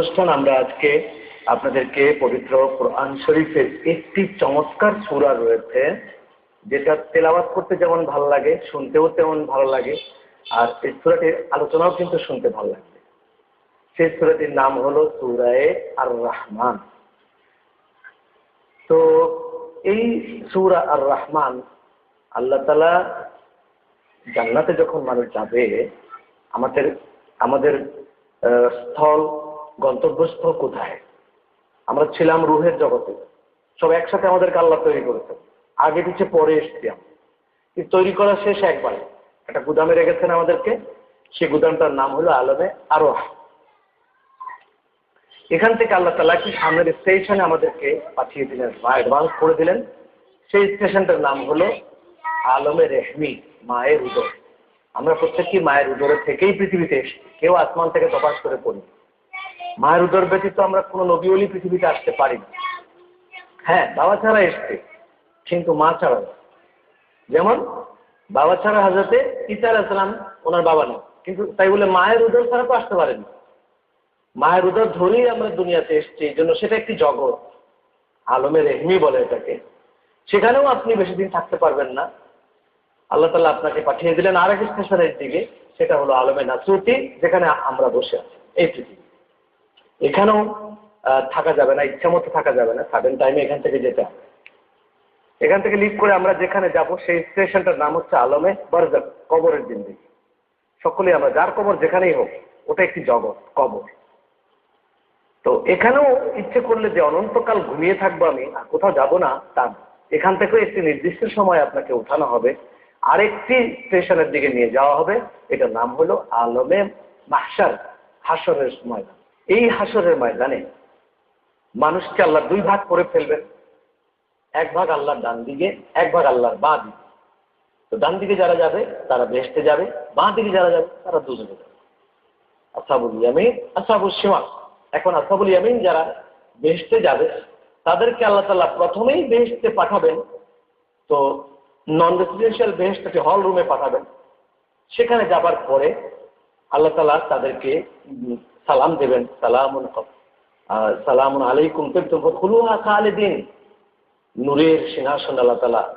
অনুষ্ঠান আমরা আজকে আপনাদেরকে পবিত্র কোরআন শরীফের একটি চমৎকার সূরা রয়েছে, যেটা তেলাওয়াত করতে যেমন ভালো লাগে, শুনতেও তেমন ভালো লাগে, আর এই সূরাটির আলোচনাও কিন্তু শুনতে ভালো লাগবে সেই সূরাটির নাম হলো সূরায়ে আর রহমান তো এই সূরা আর রহমান আল্লাহ তালা জান্নাতে যখন মানুষ যাবে, আমাদের আমাদের স্থল গন্তব্যস্থল কোথায়? আমরা ছিলাম রুহের জগতে। সব একসাথে আমাদেরকে আল্লাহ তৈরি করেছে। আগে পিছিয়ে পরে এসছি। কিন্তু তৈরি করা শেষ একবারে। একটা গুদামে রেখেছেন আমাদেরকে। সেই গুদামটার নাম হলো আলমে আরও এখান থেকে আল্লাহ তালা কি সামনের স্টেশনে আমাদেরকে পাঠিয়ে দিলেন, বা অ্যাডভান্স করে দিলেন। সেই স্টেশনটার নাম হলো আলমে রেহমি, মায়ের উদর। আমরা প্রত্যেকটি মায়ের উদরে থেকেই পৃথিবীতে এসেছি। কেউ আসমান থেকে তপাস করে পড়ি মায়ের উদর ব্যতীত আমরা কোনো নবীলি পৃথিবীতে আসতে পারি না হ্যাঁ বাবা ছাড়া এসছে, কিন্তু মা ছাড়া যেমন, বাবা ছাড়া হাজরতে ইসা আলাইসালাম ওনার বাবা নেই কিন্তু তাই বলে মায়ের উদর ছাড়া তো আসতে পারেনি। মায়ের উদর ধরেই আমরা দুনিয়াতে এসছি, এই জন্য সেটা একটি জগৎ, আলমের রেহমি বলে এটাকে। সেখানেও আপনি বেশি দিন থাকতে পারবেন না। আল্লাহ তালা আপনাকে পাঠিয়ে দিলেন আরেক স্টেশনের দিকে, সেটা হলো আলমে নাসরুতি, যেখানে আমরা বসে আছি। এই পৃথিবী। এখানেও থাকা যাবে না, ইচ্ছা মতো থাকা যাবে না সাডেন টাইমে এখান থেকে যেতে এখান থেকে লিভ করে আমরা যেখানে যাব, সেই স্টেশনটার নাম হচ্ছে আলমে বারজাক কবরের জিন্দিগি সকলেই আমরা, যার কবর যেখানেই হোক, ওটা একটি জগৎ, কবর। তো এখানেও ইচ্ছে করলে যে অনন্তকাল ঘুমিয়ে থাকব আমি, আর কোথাও যাব না, তা এখান থেকেও একটি নির্দিষ্ট সময় আপনাকে উঠানো হবে। আরেকটি স্টেশনের দিকে নিয়ে যাওয়া হবে, এটার নাম হলো আলমে মাহসার হাসরের ময়দান। এই হাসরের ময়দানে মানুষকে আল্লাহ দুই ভাগ করে ফেলবেন। এক ভাগ আল্লাহর ডান দিকে, এক ভাগ আল্লাহর বাঁ দিকে। তো ডান দিকে যারা যাবে, তারা বেহেস্তে যাবে, বাঁ দিকে যারা যাবে, তারা দুজনে যাবে। আসাবুল ইয়ামিন, আসাবুল সীমা এখন আসাবুল ইয়ামিন যারা বেহেস্তে যাবে, তাদেরকে আল্লাহ তাল্লাহ প্রথমেই বেহেস্তে পাঠাবেন। তো নন রেসিডেন্সিয়াল বেহেস্টকে হল রুমে পাঠাবেন। সেখানে যাবার পরে আল্লাহ তালা তাদেরকে সালাম দেবেন, সালামুন সালামুন আলাইকুম খুলুহা খালিদিন। নূরের সিংহাসন আল্লাহ তালা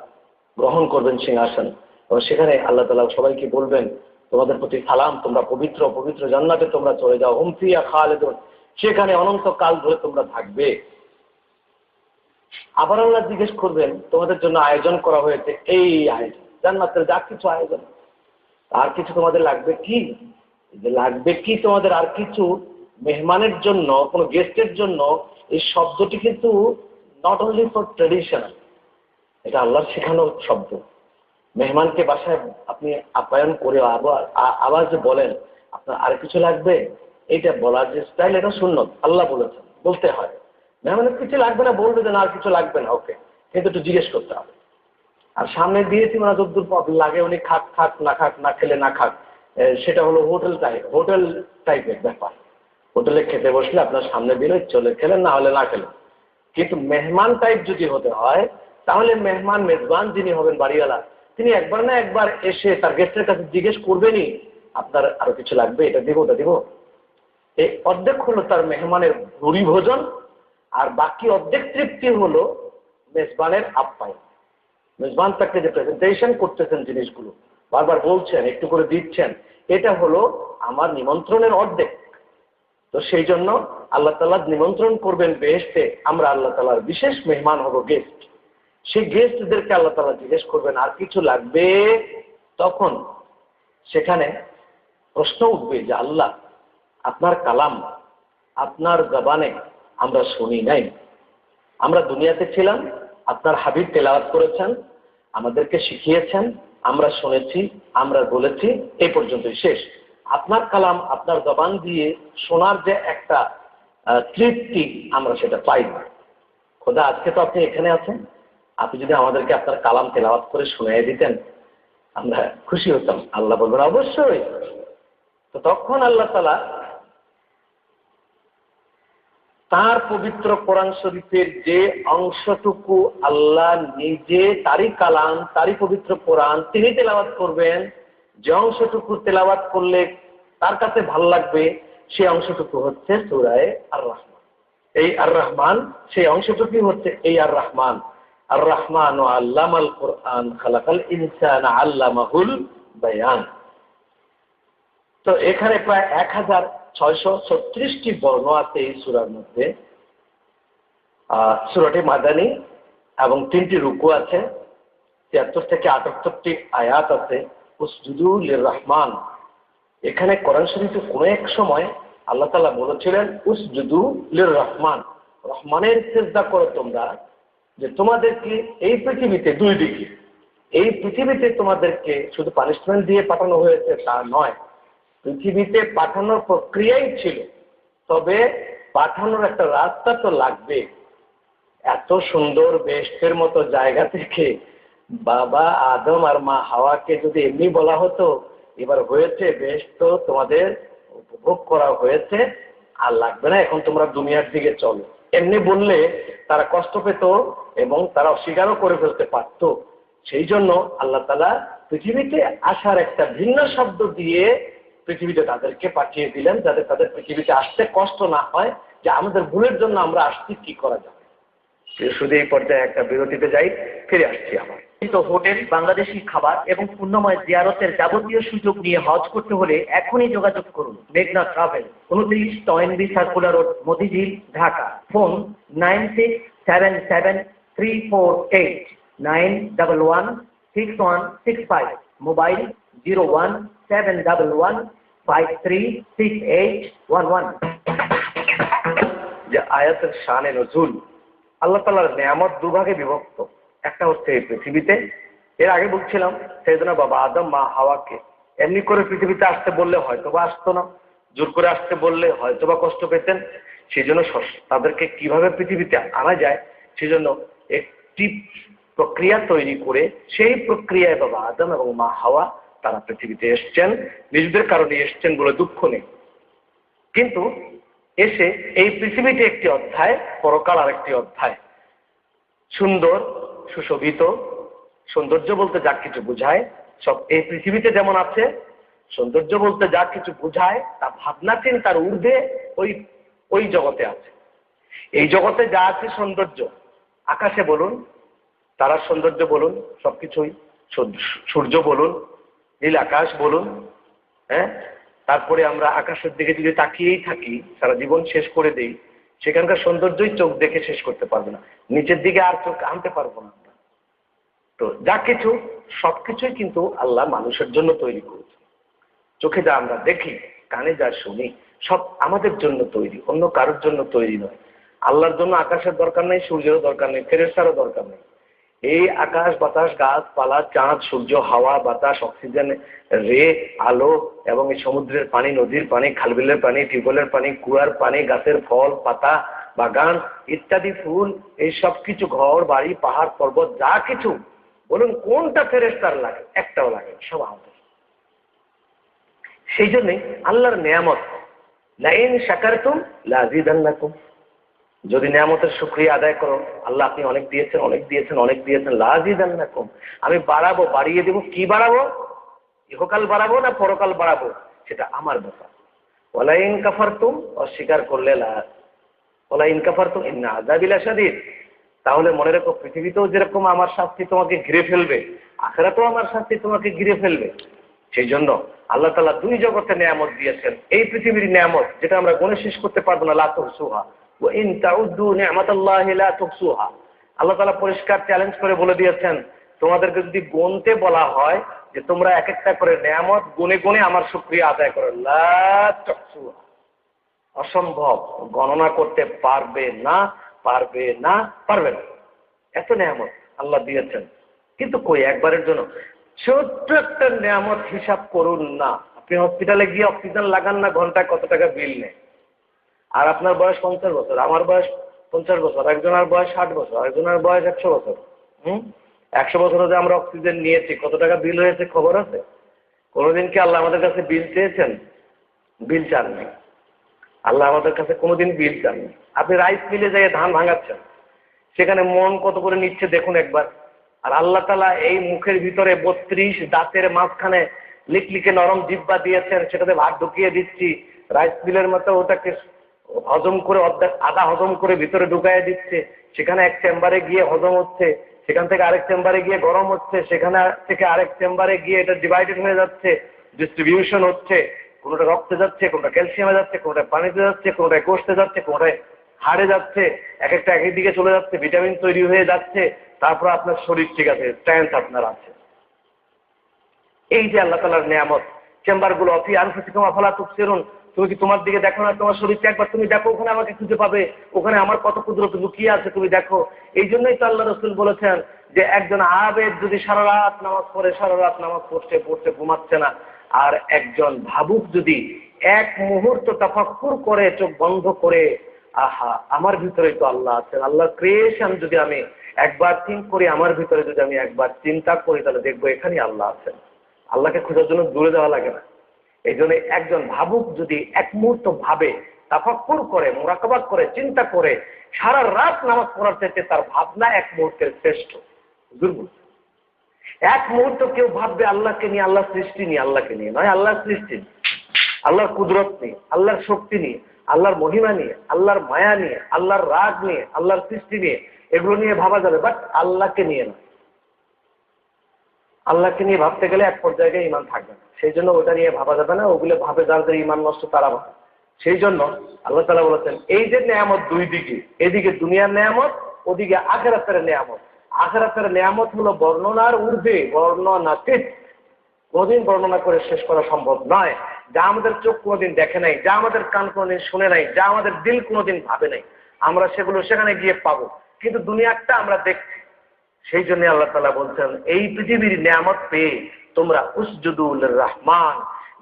গ্রহণ করবেন সিংহাসন। এবং সেখানে আল্লাহ তালা সবাইকে বলবেন, তোমাদের প্রতি সালাম, তোমরা পবিত্র পবিত্র জান্নাতে তোমরা চলে যাও। হুমফিয়া খালেদুন। সেখানে অনন্ত কাল ধরে তোমরা থাকবে। আবার আল্লাহ জিজ্ঞেস করবেন, তোমাদের জন্য আয়োজন করা হয়েছে এই আয়োজন। জান্নাতের যা কিছু আয়োজন। আর কিছু তোমাদের লাগবে কি? যে লাগবে কি তোমাদের আর কিছু মেহমানের জন্য, কোনো গেস্টের জন্য, এই শব্দটি কিন্তু নট অনলি ফর ট্রেডিশনাল এটা আল্লাহর শেখানো শব্দ। মেহমানকে বাসায় আপনি আপ্যায়ন করে আবার আবার যে বলেন, আপনার আর কিছু লাগবে? এইটা বলার যে স্টাইল এটা শূন্য আল্লাহ বলেছেন, বলতে হয়। মেহমানের কিছু লাগবে না, বলবে যে না, আর কিছু লাগবে না ওকে কিন্তু একটু জিজ্ঞেস করতে হবে। আর সামনে দিয়েছি মানে পথ লাগে, উনি খাক খাক, না খাক, না খেলে না খাক। সেটা হলো হোটেল টাইপ হোটেল টাইপের ব্যাপার। হোটেলে খেতে বসলে আপনার সামনে দিলে চলে খেলেন, না হলে না খেলেন। কিন্তু মেহমান টাইপ যদি হতে হয়, তাহলে মেহমান, মেজবান যিনি হবেন বাড়িওয়ালা, তিনি একবার না একবার এসে তার গেস্টের কাছে জিজ্ঞেস করবেনই, আপনার আরও কিছু লাগবে, এটা দিব, ওটা দিব। এই অর্ধেক হলো তার মেহমানের ভুরি ভোজন, আর বাকি অর্ধেক তৃপ্তি হলো মেজবানের আপ্যায়ন। মেজবান তাকে যে প্রেজেন্টেশন করতেছেন জিনিসগুলো, বারবার বলছেন, একটু করে দিচ্ছেন এটা হলো আমার নিমন্ত্রণের অর্ধেক। তো সেই জন্য আল্লাহ তালা নিমন্ত্রণ করবেন বেহেস্তে আমরা আল্লাহ তালার বিশেষ মেহমান হব গেস্ট সেই গেস্টদেরকে আল্লাহ তালা জিজ্ঞেস করবেন, আর কিছু লাগবে? তখন সেখানে প্রশ্ন উঠবে যে, আল্লাহ, আপনার কালাম, আপনার জবানে আমরা শুনি নাই। আমরা দুনিয়াতে ছিলাম, আপনার হাবিব তেলাওয়াত করেছেন আমাদেরকে শিখিয়েছেন, আমরা শুনেছি, আমরা বলেছি এই পর্যন্তই শেষ। আপনার কালাম, আপনার জবান দিয়ে শোনার যে একটা তৃপ্তি আমরা সেটা পাই না। খোদা, আজকে তো আপনি এখানে আছেন। আপনি যদি আমাদেরকে আপনার কালাম তেলাওয়াত করে শুনিয়ে দিতেন, আমরা খুশি হতাম। আল্লাহ বলবেন, অবশ্যই। তো তখন আল্লাহ তালা তার পবিত্র কোরআন শরীফের যে অংশটুকু আল্লাহ নিজে তারই কালাম, তারই পবিত্র কোরআন তিনি তেলাওয়াত করবেন, যে অংশটুকু তেলাওয়াত করলে তার কাছে ভালো লাগবে, সেই অংশটুকু হচ্ছে সুরায় আর রহমান এই আর রহমান সেই অংশটুকু হচ্ছে এই আর রহমান আর রহমান ও আল্লাম আল কোরআন, খালাকাল ইনসান আল্লামাহুল বায়ান। তো এখানে প্রায় এক হাজার ছয়শো ছত্রিশটি বর্ণ আছে এই সুরার মধ্যে। সুরাটি মাদানি এবং তিনটি রুকু আছে। তিয়াত্তর থেকে আটাত্তরটি আয়াত আছে। উসজুদুল রহমান এখানে কোরআন শরীফে কোনো এক সময় আল্লাহ তালা বলেছিলেন, উসজুদু লির রহমান রহমানের চেষ্টা করো তোমরা যে তোমাদেরকে এই পৃথিবীতে দুই দিকে, এই পৃথিবীতে তোমাদেরকে শুধু পানিশমেন্ট দিয়ে পাঠানো হয়েছে তা নয় পৃথিবীতে পাঠানোর প্রক্রিয়াই ছিল। তবে পাঠানোর একটা রাস্তা তো লাগবে। এত সুন্দর বেস্টের মতো জায়গা থেকে বাবা আদম আর মা হাওয়াকে যদি এমনি বলা হতো, এবার হয়েছে বেশ তো তোমাদের উপভোগ করা হয়েছে। আর লাগবে না, এখন তোমরা দুনিয়ার দিকে চলো। এমনি বললে তারা কষ্ট পেত এবং তারা অস্বীকারও করে ফেলতে পারত। সেই জন্য আল্লাহ তালা পৃথিবীতে আসার একটা ভিন্ন শব্দ দিয়ে পৃথিবীতে তাদেরকে পাঠিয়ে দিলেন যাতে তাদের পৃথিবীতে আসতে কষ্ট না হয় যে আমাদের ভুলের জন্য আমরা আসছি কি করা যাবে? শুধু এই পর্যায়ে একটা বিরতিতে যাই ফিরে আসছি আবার। তো হোটেল বাংলাদেশি খাবার এবং পূর্ণময় জিয়ারতের যাবতীয় সুযোগ নিয়ে হজ করতে হলে এখনই যোগাযোগ করুন। মেঘনা ট্রাভেল উনত্রিশ Toynbee circular road Motijheel Dhaka. Phone nine six seven seven three four eight nine double one six one six five. Mobile zero one seven double one যে আয়াতের শানে নজুল, আল্লাহ নেয়ামত দুভাগে বিভক্ত। একটা হচ্ছে এই পৃথিবীতে, এর আগে বলছিলাম বাবা আদম, মা হাওয়াকে এমনি করে পৃথিবীতে আসতে বললে হয়তো বা আসতো না, জোর করে আসতে বললে হয়তো বা কষ্ট পেতেন। সেই জন্য তাদেরকে কীভাবে পৃথিবীতে আনা যায়, সেজন্য একটি প্রক্রিয়া তৈরি করে সেই প্রক্রিয়ায় বাবা আদম এবং মা হাওয়া তারা পৃথিবীতে এসছেন, নিজেদের কারণে এসছেন বলে দুঃখ নেই। কিন্তু এসে এই পৃথিবীতে একটি অধ্যায়, পরকাল আরেকটি অধ্যায়। সুন্দর, সুশোভিত, সৌন্দর্য বলতে যা কিছু বোঝায়, সব এই পৃথিবীতে যেমন আছে, সৌন্দর্য বলতে যা কিছু বোঝায়, তা ভাবনা চিন্তার ঊর্ধ্বে ওই ওই জগতে আছে। এই জগতে যা আছে সৌন্দর্য, আকাশে বলুন, তারার সৌন্দর্য বলুন, সবকিছুই সূর্য বলুন নীল আকাশ বলুন হ্যাঁ? তারপরে আমরা আকাশের দিকে যদি তাকিয়েই থাকি, সারা জীবন শেষ করে দেই, সেখানকার সৌন্দর্যই চোখ দেখে শেষ করতে পারবে না। নিচের দিকে আর চোখ আনতে পারব না তো যা কিছু সবকিছুই কিন্তু আল্লাহ মানুষের জন্য তৈরি করেছে চোখে যা আমরা দেখি, কানে যা শুনি, সব আমাদের জন্য তৈরি, অন্য কারোর জন্য তৈরি নয়। আল্লাহর জন্য আকাশের দরকার নেই, সূর্যেরও দরকার নেই ফেরেস্তারও দরকার নেই। এই আকাশ বাতাস, গাছপালা, চাঁদ, সূর্য, হাওয়া, বাতাস, অক্সিজেন, রে, আলো এবং এই সমুদ্রের পানি, নদীর পানি, খালবিলের পানি, টিউবওয়েলের পানি, কুয়ার পানি, গাছের ফল, পাতা, বাগান ইত্যাদি ফুল, এই সব কিছু ঘর, বাড়ি, পাহাড়, পর্বত, যা কিছু। বলুন, কোনটা ফেরেস্তার লাগে? একটাও লাগে সব আমাদের। সেই জন্যে আল্লাহর নিয়ামত লাইন শাকারতুম লাজিদান্নাকুম যদি নিয়ামতের সুক্রিয়া আদায় করো, আল্লাহ আপনি অনেক দিয়েছেন অনেক দিয়েছেন অনেক দিয়েছেন লাজিদান না কম। আমি বাড়াবো, বাড়িয়ে দেবো, কি বাড়াবো? ইহকাল বাড়াবো না পরকাল বাড়াবো? সেটা আমার ব্যাপার। ওলাইন কাফার তুম অস্বীকার করলে ওলাইন কাফার তুম না আজাবিলা সাদিদ তাহলে মনে রেখো, পৃথিবীতেও যেরকম আমার শাস্তি তোমাকে ঘিরে ফেলবে, আখেরাতেও আমার শাস্তি তোমাকে ঘিরে ফেলবে। সেই জন্য আল্লাহ তালা দুই জগতে নিয়ামত দিয়েছেন। এই পৃথিবীর নিয়ামত, যেটা আমরা গণে শেষ করতে পারব না লাতুর সুহা আল্লাহ পরিষ্কার চ্যালেঞ্জ করে বলে দিয়েছেন, তোমাদেরকে যদি গনতে বলা হয় যে তোমরা এক একটা করে গুনে গুনে আমার আদায় করো। অসম্ভব। গণনা করতে পারবে না পারবে না পারবে না। এত নিয়ামত আল্লাহ দিয়েছেন। কিন্তু কই একবারের জন্য? ছোট্ট একটা নিয়ামত হিসাব করুন না। আপনি হসপিটালে গিয়ে অক্সিজেন লাগান না, ঘন্টায় কত টাকা বিল নেয়? আর আপনার বয়স পঞ্চাশ বছর, আমার বয়স পঞ্চাশ বছর, একজনের বয়স ষাট বছর, একজনের বয়স একশো বছর। হুম? একশো বছর যে আমরা অক্সিজেন নিয়েছি, কত টাকা বিল হয়েছে খবর আছে? কোনোদিন কি আল্লাহ আমাদের কাছে বিল চেয়েছেন? বিল চাননি। আল্লাহ আমাদের কাছে কোনোদিন বিল চাননি। আপনি রাইস মিলে যাই ধান ভাঙাচ্ছেন। সেখানে মন কত করে নিচ্ছে দেখুন একবার। আর আল্লাহ তালা এই মুখের ভিতরে বত্রিশ দাঁতের মাঝখানে লিকলিকে নরম জিব্বা দিয়েছেন, সেটাতে ভাত ঢুকিয়ে দিচ্ছি। রাইস মিলের মতো ওটাকে হজম করে অর্ধেক আধা হজম করে ভিতরে ঢুকাই দিচ্ছে, সেখানে এক চেম্বারে গিয়ে হজম হচ্ছে, সেখান থেকে আরেক চেম্বারে গিয়ে গরম হচ্ছে, সেখানে থেকে আরেক চেম্বারে গিয়ে এটা ডিভাইডেড হয়ে যাচ্ছে ডিস্ট্রিবিউশন হচ্ছে, কোনোটা রক্তে যাচ্ছে, কোনোটা ক্যালসিয়ামে যাচ্ছে, কোনোটা পানিতে যাচ্ছে, কোনোটায় কোষতে যাচ্ছে, কোনোটায় হাড়ে যাচ্ছে, এক একটা একই দিকে চলে যাচ্ছে ভিটামিন তৈরি হয়ে যাচ্ছে, তারপর আপনার শরীর ঠিক আছে স্ট্রেংথ আপনার আছে। এই যে আল্লাহ তালার নিয়ামত চেম্বারগুলো অফি আনফুসিকম আফালা তুকসিরুন তুমি কি তোমার দিকে দেখো না? তোমার শরীরকে একবার তুমি দেখো, ওখানে আমাকে খুঁজে পাবে। ওখানে আমার কত কুদরত লুকিয়ে আছে তুমি দেখো। এই জন্যই তো আল্লাহ রসুল বলেছেন যে, একজন আবেদ যদি সারা রাত নামাজ পড়ে, সারা রাত নামাজ পড়ছে পড়ছে ঘুমাচ্ছে না। আর একজন ভাবুক যদি এক মুহূর্ত তাফাক্কুর করে, চোখ বন্ধ করে, আহা, আমার ভিতরে তো আল্লাহ আছেন। আল্লাহ ক্রিয়েশন যদি আমি একবার থিঙ্ক করি, আমার ভিতরে যদি আমি একবার চিন্তা করি, তাহলে দেখব এখানেই আল্লাহ আছেন। আল্লাহকে খোঁজার জন্য দূরে যাওয়া লাগে না। এই জন্য একজন ভাবুক যদি এক মুহূর্ত ভাবে তাফাক্কুর করে মোরাকাবাদ করে চিন্তা করে সারা রাত নামাজ পড়ার চাইতে তার ভাবনা এক মুহূর্তের শ্রেষ্ঠ। দুর্বল এক মুহূর্ত কেউ ভাববে আল্লাহকে নিয়ে আল্লাহ সৃষ্টি নিয়ে আল্লাহকে নিয়ে নয় আল্লাহর সৃষ্টি নিয়ে, আল্লাহর কুদরত নিয়ে আল্লাহর শক্তি নিয়ে আল্লাহর মহিমা নিয়ে আল্লাহর মায়া নিয়ে আল্লাহর রাগ নিয়ে আল্লাহর সৃষ্টি নিয়ে এগুলো নিয়ে ভাবা যাবে বাট আল্লাহকে নিয়ে না আল্লাহকে নিয়ে ভাবতে গেলে এক পর্যায়ে ইমান থাকবে না। সেই জন্য ওটা নিয়ে ভাবা যাবে না, ওগুলো ভাবে যাদের ইমান নষ্ট তারা ভাবে সেই জন্য আল্লাহ তালা বলেছেন, এই যে নেয়ামত দুই দিকে, এদিকে দুনিয়ার নেয়ামত, ওদিকে আখেরাতের নেয়ামত। আখেরাতের নেয়ামত হলো বর্ণনার ঊর্ধ্বে বর্ণনাতীত। কোনোদিন বর্ণনা করে শেষ করা সম্ভব নয়। যা আমাদের চোখ কোনোদিন দেখে নাই, যা আমাদের কান কোনোদিন শুনে নাই, যা আমাদের দিল কোনোদিন ভাবে নাই। আমরা সেগুলো সেখানে গিয়ে পাবো। কিন্তু দুনিয়াটা আমরা দেখছি। সেই জন্য আল্লাহ তালা বলছেন, এই পৃথিবীর নিয়ামত পেয়ে তোমরা উসজুদুল রহমান,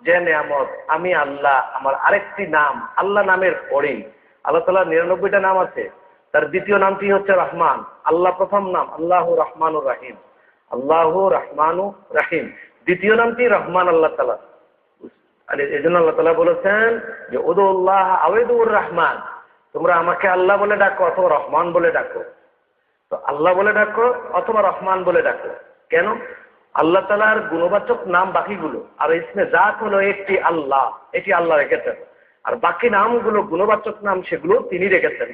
যে নিয়ামত আমি আল্লাহ, আমার আরেকটি নাম, আল্লাহ নামের পরেই আল্লাহ তালা নিরানব্বইটা নাম আছে। তার দ্বিতীয় নামটি হচ্ছে রহমান। আল্লাহ প্রথম নাম, আল্লাহ রহমানুর রাহিম। আল্লাহ রহমানু রাহিম। দ্বিতীয় নামটি রহমান আল্লাহ তালা এই জন্য আল্লাহ তালা বলেছেন যে উদুল্লাহ আবেদুর রহমান। তোমরা আমাকে আল্লাহ বলে ডাকো অথবা রহমান বলে ডাকো। তো আল্লাহ বলে ডাকো অথবা রহমান বলে ডাকো। কেন? আল্লাহ তালার গুণবাচক নাম বাকিগুলো আর ইসমে জাত হলো একটি আল্লাহ, এটি আল্লাহ রেখেছেন। আর বাকি নামগুলো গুণবাচক নাম সেগুলো তিনি রেখেছেন।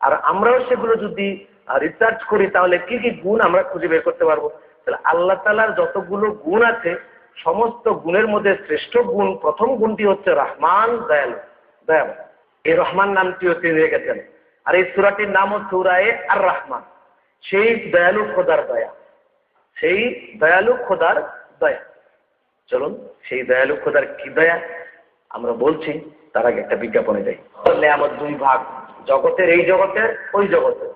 আর আমরাও সেগুলো যদি রিসার্চ করি তাহলে কি কি গুণ আমরা খুঁজে বের করতে পারব? তাহলে আল্লাহ তালার যতগুলো গুণ আছে, সমস্ত গুণের মধ্যে শ্রেষ্ঠ গুণ, প্রথম গুণটি হচ্ছে রহমান, দয়ালু। দয়ালু। এই রহমান নামটিও তিনি রেখেছেন। আর এই সুরাটির নাম হচ্ছে আর রহমান সেই দয়ালু খোদার দয়া। সেই দয়ালু খোদার দয়া। চলুন, সেই দয়ালু খোদার কি দয়া? আমরা বলছি, তার আগে একটা বিজ্ঞাপনে যাই। আমার দুই ভাগ, জগতের এই জগতের ওই জগতের।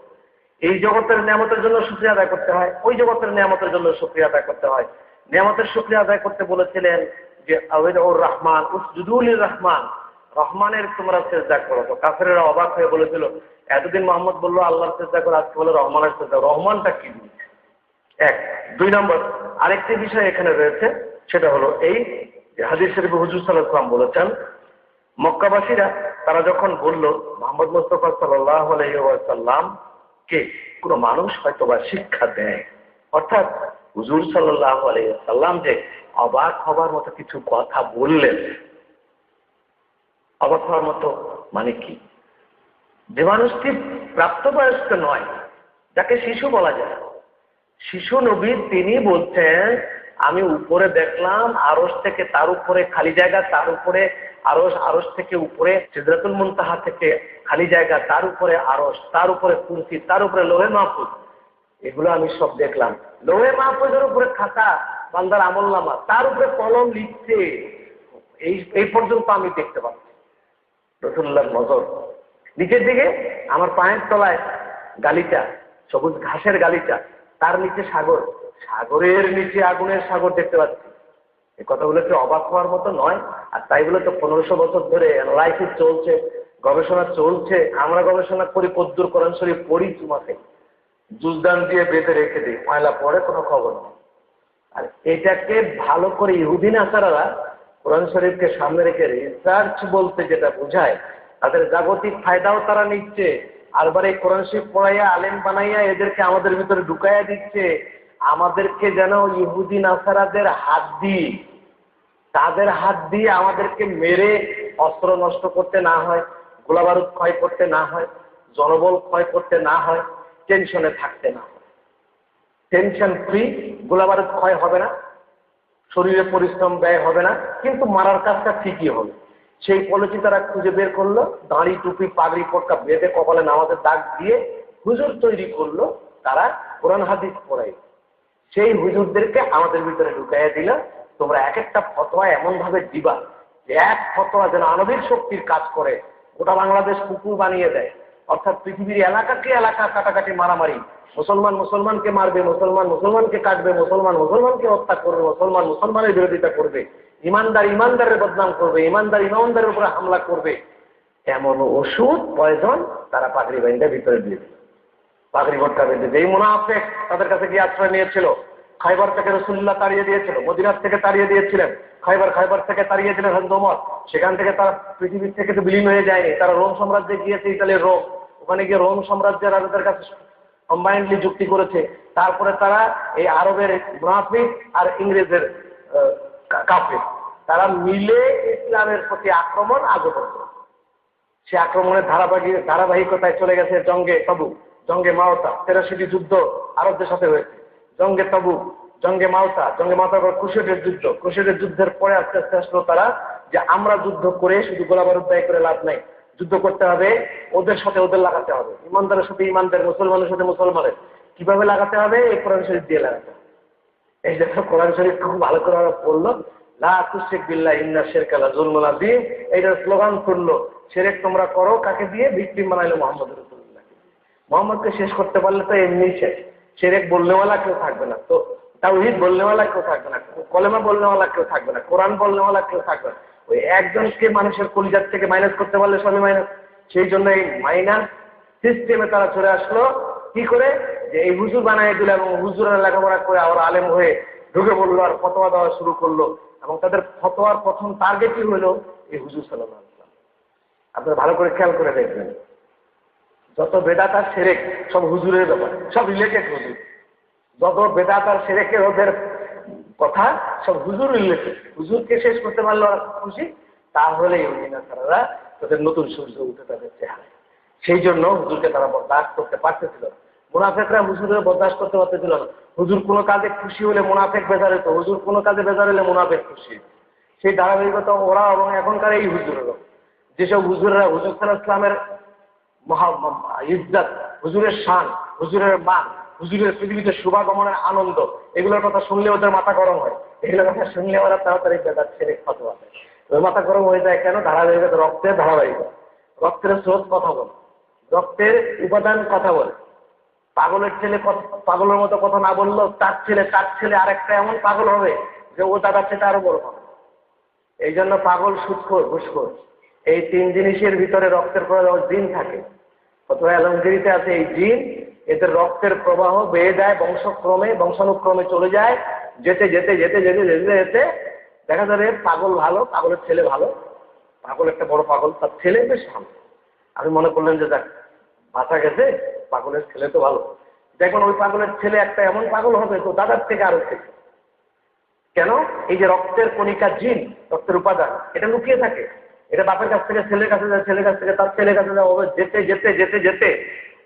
এই জগতের নিয়ামতের জন্য শুক্রিয়া আদায় করতে হয়, ওই জগতের নিয়ামতের জন্য শুক্রিয়া আদায় করতে হয়। নিয়ামতের শুক্রিয়া আদায় করতে বলেছিলেন যে রহমান রহমান। রহমানের তোমরা চেষ্টা করো। তো কাফেরা অবাক হয়ে বলেছিল এতদিন মোহাম্মদ বলল, আল্লাহর চেষ্টা করো আজকে বলে রহমানের চেষ্টা রহমানটা কি? এক। দুই নম্বর, আরেকটি বিষয় এখানে রয়েছে, সেটা হলো এই হাদিস শরীফ হুজুর সাল্লাম বলেছেন, মক্কাবাসীরা তারা যখন বলল, মোহাম্মদ মুস্তফা আলহিসাল্লাম কে? কোনো মানুষ হয়তো বা শিক্ষা দেয়। অর্থাৎ হুজুর সাল্লাহ আলহিসাল্লাম যে অবাক হবার মতো কিছু কথা বললেন, অবাক হওয়ার মতো মানে কি? যে মানুষটি প্রাপ্তবয়স্ক নয়, যাকে শিশু বলা যায়। শিশু নবী তিনি বলছেন, আমি উপরে দেখলাম আরস থেকে তার উপরে খালি জায়গা, তার উপরে আরস আরস থেকে উপরে সিদ্ধাতুল মুনতাহা থেকে খালি জায়গা, তার উপরে আরস তার উপরে কুর্সি তার উপরে লোহে মাহফুজ। এগুলো আমি সব দেখলাম। লোহে মাহফুজের উপরে খাতা, বান্দার আমল নামা, তার উপরে কলম লিখছে। এই এই পর্যন্ত আমি দেখতে পাচ্ছি। রসুল্লাহর নজর। নিচের দিকে আমার পায়ের তলায় গালিচা, সবুজ ঘাসের গালিচা, তার নিচে সাগর। সাগরের নিচে আগুনের সাগর দেখতে পাচ্ছি। এই কথাগুলো কি অবাক হওয়ার মতো নয়, আর তাই বলে তো পনেরোশো বছর ধরে অ্যানালাইসিস চলছে, গবেষণা চলছে, আমরা গবেষণা করি কদ্দুর কোরআন শরীফ পড়ি চুমাতে জুজদান দিয়ে বেঁধে রেখে দিই ময়লা পরে কোনো খবর নেই। আর এটাকে ভালো করে ইহুদিন আসারারা কোরআন শরীফকে সামনে রেখে রিসার্চ বলতে যেটা বোঝায় তাদের জাগতিক ফায়দাও তারা নিচ্ছে। আরবার এই কোরআন শরীফ পড়াইয়া, আলেম বানাইয়া এদেরকে আমাদের ভিতরে ঢুকাইয়া দিচ্ছে। আমাদেরকে যেন ইহুদি, নাসারাদের হাত দিয়ে, তাদের হাত দিয়ে আমাদেরকে মেরে অস্ত্র নষ্ট করতে না হয়, গোলাবারুদ ক্ষয় করতে না হয়, জনবল ক্ষয় করতে না হয়, টেনশনে থাকতে না হয়। টেনশন ফ্রি, গোলাবারুদ ক্ষয় হবে না, শরীরে পরিশ্রম ব্যয় হবে না, কিন্তু মারার কাজটা ঠিকই হবে। সেই পলিসি তারা খুঁজে বের করল, দাঁড়ি, টুপি, পাগড়ি, পটকা বেঁধে কপালে নামাজের দাগ দিয়ে হুজুর তৈরি করল, তারা কোরআন, হাদিস পড়াই সেই হুজুরদেরকে আমাদের ভিতরে ঢুকাইয়া দিল। তোমরা এক একটা ফতোয়া এমন ভাবে দিবা এক ফতোয়া যেন আনবিক শক্তির কাজ করে, গোটা বাংলাদেশ কুকুর বানিয়ে দেয়। অর্থাৎ পৃথিবীর এলাকাকে এলাকা কাটাকাটি মারামারি। মুসলমান মুসলমানকে মারবে, মুসলমান মুসলমানকে কাটবে, মুসলমান মুসলমানকে হত্যা করবে, মুসলমান মুসলমানের বিরোধিতা করবে। ইমানদার ইমানদারের বদনাম করবে, ইমানদার ইমানদারের উপরে হামলা করবে। এমন ওষুধ পয়জন তারা পাগড়ি বাইন্ডার ভিতরে দিয়ে দিল। পাগড়ি ভট্টা বেঁধে যেই মুনাফেক তাদের কাছে গিয়ে আশ্রয় নিয়েছিল। খাইবার থেকে রসুল্লাহ তাড়িয়ে দিয়েছিল, মদিনার থেকে তাড়িয়ে দিয়েছিলেন। খাইবার খাইবার থেকে তাড়িয়ে দিলেন হন্দমত সেখান থেকে তারা পৃথিবীর থেকে তো বিলীন হয়ে যায়নি। তারা রোম সাম্রাজ্যে গিয়েছে, ইতালির রোম। ওখানে গিয়ে রোম সাম্রাজ্যের রাজাদের কাছে কম্বাইন্ডলি যুক্তি করেছে। তারপরে তারা এই আরবের মুনাফিক আর ইংরেজের কাফের। তারা মিলে ইসলামের প্রতি আক্রমণ আগে করছে সে আক্রমণের ধারাবাহিক ধারাবাহিকতায় চলে গেছে জঙ্গে তবু জঙ্গে মাওতা, তেরাশিটি যুদ্ধ আরবদের সাথে হয়েছে। জঙ্গে তবু জঙ্গে মাওতা জঙ্গে মাওতা পর কুশেটের যুদ্ধ। কুশেটের যুদ্ধের পরে আস্তে আস্তে আসলো তারা যে আমরা যুদ্ধ করে শুধু গোলাবারুদ ব্যয় করে লাভ নাই। যুদ্ধ করতে হবে, ওদের সাথে ওদের লাগাতে হবে। ইমানদারের সাথে ইমানদার, মুসলমানের সাথে মুসলমানের। কীভাবে লাগাতে হবে? এই কোরআন শরীফ দিয়ে লাগাতে হবে। এই দেখো, কোরআন শরীফ খুব ভালো করে পড়ল। লা তুশেক বিল্লাহ ইন্না শেরকালা জুলমুল আদিম এইটার স্লোগান করল সেরেক তোমরা করো, কাকে দিয়ে? ভিক্টিম বানাইলো মোহাম্মদ রসুল্লাহ মোহাম্মদকে শেষ করতে পারলে তো এমনি শেষ। সেরেক বলনেওয়ালা কেউ থাকবে না। তো তাওহিদ বলনেওয়ালা কেউ থাকবে না। কলেমা বলনেওয়ালা কেউ থাকবে না। কোরআন বলনেওয়ালা কেউ থাকবে না। ওই একজনকে মানুষের কলিজার থেকে মাইনাস করতে পারলে সবই মাইনাস সেই জন্য এই মাইনাস সিস্টেমে তারা চলে আসলো। কি করে? যে এই হুজুর বানাই দিল এবং হুজুরের লেখাপড়া করে আবার আলেম হয়ে ঢুকে পড়ল আর ফতোয়া দেওয়া শুরু করল এবং তাদের ফতোয়ার প্রথম টার্গেটই হলো এই হুজুর সাল্লাহ আপনারা ভালো করে খেয়াল করে দেখবেন। যত বেদাতার সেরেক সব হুজুরের ব্যাপার, সব রিলেটেড হুজুর। যত বেদাতার সেরেকের ওদের কথা সব হুজুর রিলেটেড হুজুরকে শেষ করতে পারলে ওরা খুশি তাহলে ইউনিনা তারা তাদের নতুন সূর্য উঠে তাদের চেহারায়। সেই জন্য হুজুরকে তারা বরদাস্ত করতে পারতেছিল না। মুনাফেকরা হুজুরের বরদাস্ত করতে পারতেছিল না। হুজুর কোনো কাজে খুশি হলে মুনাফেক বেজার হতো হুজুর কোনো কাজে বেজার হলে মুনাফেক খুশি। সেই ধারাবাহিকতা ওরা এবং এখনকার এই হুজুর হুজুরেরও। যেসব হুজুররা, হুজুর সাল্লাহ ইসলামের ইজ্জত, হুজুরের শান, হুজুরের মান, হুজুরের পৃথিবীতে শুভাগমনের আনন্দ, এগুলোর কথা শুনলে ওদের মাথা গরম হয়। এগুলোর কথা শুনলে ওরা তাড়াতাড়ি বেদাত ছেড়ে ফতোয়া দেয় ওই মাথা গরম হয়ে যায় কেন? ধারাবাহিকতা, রক্তের ধারাবাহিকতা। রক্তের স্রোত কথা বলে। রক্তের উপাদান কথা বলে। পাগলের ছেলে পাগলের মতো কথা না বলল তার ছেলে তার ছেলে আরেকটা এমন পাগল হবে যে ও দাদার থেকে আরও বড় হবে। এই জন্য পাগল সুৎখোর, ঘুষখোর। এই তিন জিনিসের ভিতরে রক্তের প্রবাহ জিন থাকে। অথবা আলমগিরিতে আছে এই জিন। এদের রক্তের প্রবাহ বেয়ে যায়, বংশক্রমে, বংশানুক্রমে চলে যায়। যেতে যেতে যেতে যেতে যেতে যেতে দেখা যাবে পাগল ভালো, পাগলের ছেলে ভালো। পাগল একটা বড় পাগল, তার ছেলে বেশ ভালো। আমি মনে করলেন যে দেখ, বাঁচা গেছে? পাগলের ছেলে তো ভালো। দেখুন, ওই পাগলের ছেলে একটা এমন পাগল হবে তো দাদার থেকে আরও থেকে কেন? এই যে রক্তের কণিকা জিন, রক্তের উপাদান, এটা লুকিয়ে থাকে। এটা বাপের কাছ থেকে, ছেলের কাছে যায়, ছেলের কাছ থেকে, তার ছেলের কাছে যায় ওভাবে যেতে যেতে যেতে যেতে।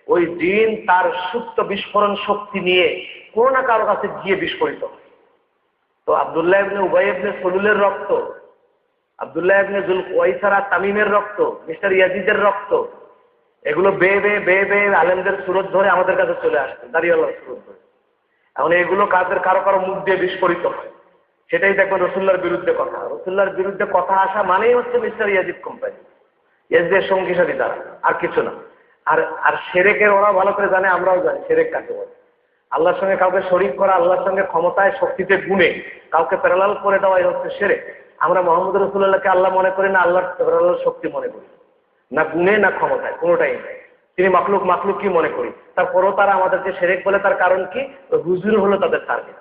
ওই জিন তার সুপ্ত বিস্ফোরণ শক্তি নিয়ে কোনো না কারও কাছে গিয়ে বিস্ফোরিত। তো আবদুল্লাহ ইবনে উবাই ইবনে সলুলের রক্ত, আবদুল্লাহ ইবনে জুল ওয়াইসারা তামিমের রক্ত, মিস্টার ইয়াজিদের রক্ত এগুলো বেয়ে বেয়ে বেয়ে বেয়ে আলেমদের সুরত ধরে আমাদের কাছে চলে আসছে দাঁড়িয়াল্লার সুরত ধরে। এখন এগুলো কাদের কারও কারও মুখ দিয়ে বিস্ফোরিত হয়। সেটাই দেখবেন রসুল্লার বিরুদ্ধে কথা। রসুল্লার বিরুদ্ধে কথা আসা মানেই হচ্ছে মিস্টার ইয়াজিদ কোম্পানি। ইয়াজিদের সঙ্গী সাথী তারা আর কিছু না। আর আর সেরেকের ওরা ভালো করে জানে, আমরাও জানি সেরেক কাকে বলে। আল্লাহর সঙ্গে কাউকে শরিক করা, আল্লাহর সঙ্গে ক্ষমতায় শক্তিতে গুণে কাউকে প্যারালাল করে দেওয়া এই হচ্ছে সেরেক। আমরা মোহাম্মদ রসুল্লাহকে আল্লাহ মনে করি না, আল্লাহর প্যারালাল শক্তি মনে করি। না গুণে, না ক্ষমতায়, কোনোটাই নেই। তিনি মাকলুক মাকলুক কি মনে করি? তারপরও তারা আমাদেরকে সেরেক বলে, তার কারণ কি? হুজুর হলো তাদের টার্গেট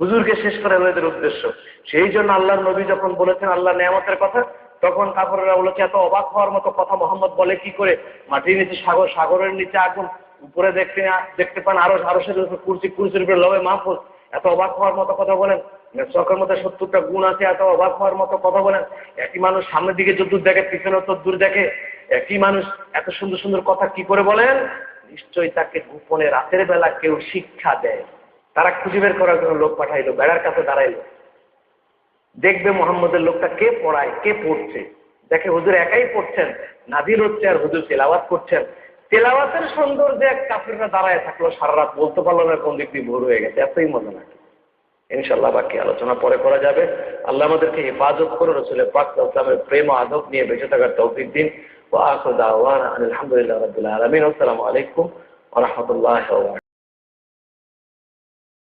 হুজুরকে শেষ করে হলো এদের উদ্দেশ্য। সেই জন্য আল্লাহর নবী যখন বলেছেন আল্লাহ নেয়ামতের কথা, তখন কাপড়েরা বলেছে এত অবাক হওয়ার মতো কথা মোহাম্মদ বলে কি করে? মাটির নিচে সাগর, সাগরের নিচে আগুন, উপরে দেখতে দেখতে পান আরও আরও সে কুর্সি, কুর্সির উপরে লবে মাহফুজ। এত অবাক হওয়ার মতো কথা বলেন। চকের মধ্যে সত্তরটা গুণ আছে, এত অবাক হওয়ার মতো কথা বলেন একই মানুষ সামনের দিকে যদ্দূর দেখে, পিছনে তদ্দূর দেখে। একই মানুষ এত সুন্দর সুন্দর কথা কি করে বলেন? নিশ্চয়ই তাকে গোপনে রাতের বেলা কেউ শিক্ষা দেয়। তারা খুঁজে বের করার জন্য লোক পাঠাইলো, বেড়ার কাছে দাঁড়াইলো। দেখবে মোহাম্মদের লোকটা কে পড়ায়, কে পড়ছে? দেখে হুজুর একাই পড়ছেন নাদির হচ্ছে আর হুজুর তেলাওয়াত করছেন। তেলাওয়াতের সৌন্দর্যে এক কাফিররা দাঁড়ায় থাকল, সারা রাত বলতে পারল না কোন দিক দিয়ে ভোর হয়ে গেছে, এতই মজা লাগে। ইনশাল্লাহ বাকি আলোচনা পরে করা যাবে। আল্লাহ আমাদেরকে হেফাজত করে রসুলের পাক ইসলামের প্রেম আদব নিয়ে বেঁচে থাকার তৌফিক দিন। ও আখদাওয়ান আলহামদুলিল্লাহ আলমিন। আসসালামু আলাইকুম ওরহমতুল্লাহ